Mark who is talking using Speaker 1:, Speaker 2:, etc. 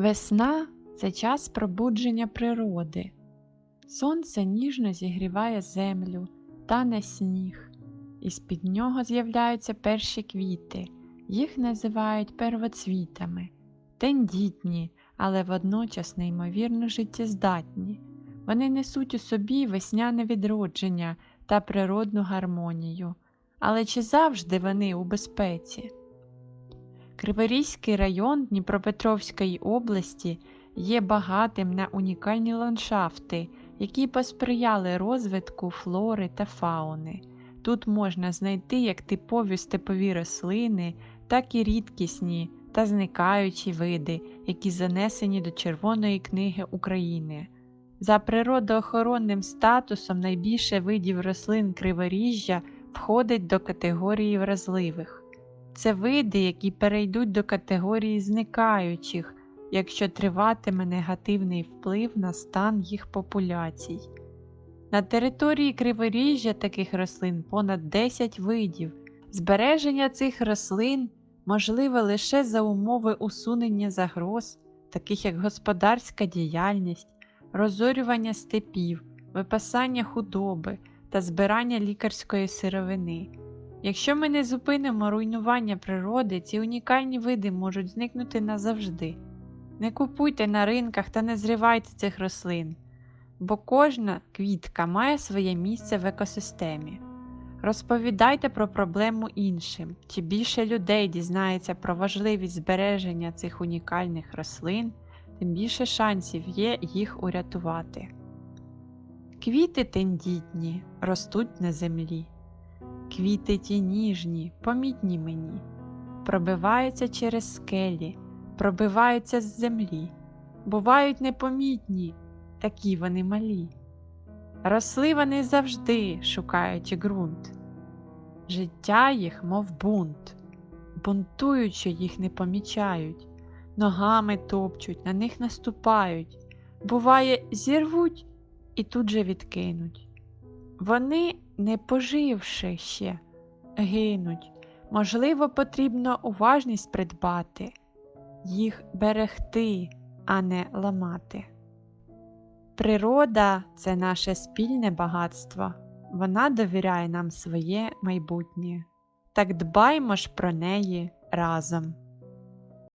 Speaker 1: Весна це час пробудження природи. Сонце ніжно зігріває землю, тане сніг, і з-під нього з'являються перші квіти. Їх називають первоцвітами, тендітні, але водночас неймовірно життєздатні. Вони несуть у собі весняне відродження та природну гармонію. Але чи завжди вони у безпеці? Криворізький район Дніпропетровської області є багатим на унікальні ландшафти, які посприяли розвитку флори та фауни. Тут можна знайти як типові степові рослини, так і рідкісні та зникаючі види, які занесені до Червоної книги України. За природоохоронним статусом найбільше видів рослин криворіжжя входить до категорії вразливих. Це види, які перейдуть до категорії зникаючих, якщо триватиме негативний вплив на стан їх популяцій. На території криворіжжя таких рослин понад 10 видів. Збереження цих рослин можливе лише за умови усунення загроз, таких як господарська діяльність, розорювання степів, випасання худоби та збирання лікарської сировини. Якщо ми не зупинимо руйнування природи, ці унікальні види можуть зникнути назавжди. Не купуйте на ринках та не зривайте цих рослин, бо кожна квітка має своє місце в екосистемі. Розповідайте про проблему іншим, чи більше людей дізнається про важливість збереження цих унікальних рослин, тим більше шансів є їх урятувати. Квіти тендітні ростуть на землі. Квіти ті ніжні, помітні мені, пробиваються через скелі, пробиваються з землі, бувають непомітні, такі вони малі. Росли вони завжди, шукаючи ґрунт. Життя їх, мов бунт, бунтують, що їх не помічають, ногами топчуть, на них наступають, буває, зірвуть і тут же відкинуть. Вони, не поживши ще, гинуть. Можливо, потрібно уважність придбати, їх берегти, а не ламати. Природа це наше спільне багатство, вона довіряє нам своє майбутнє. Так дбаймо ж про неї разом.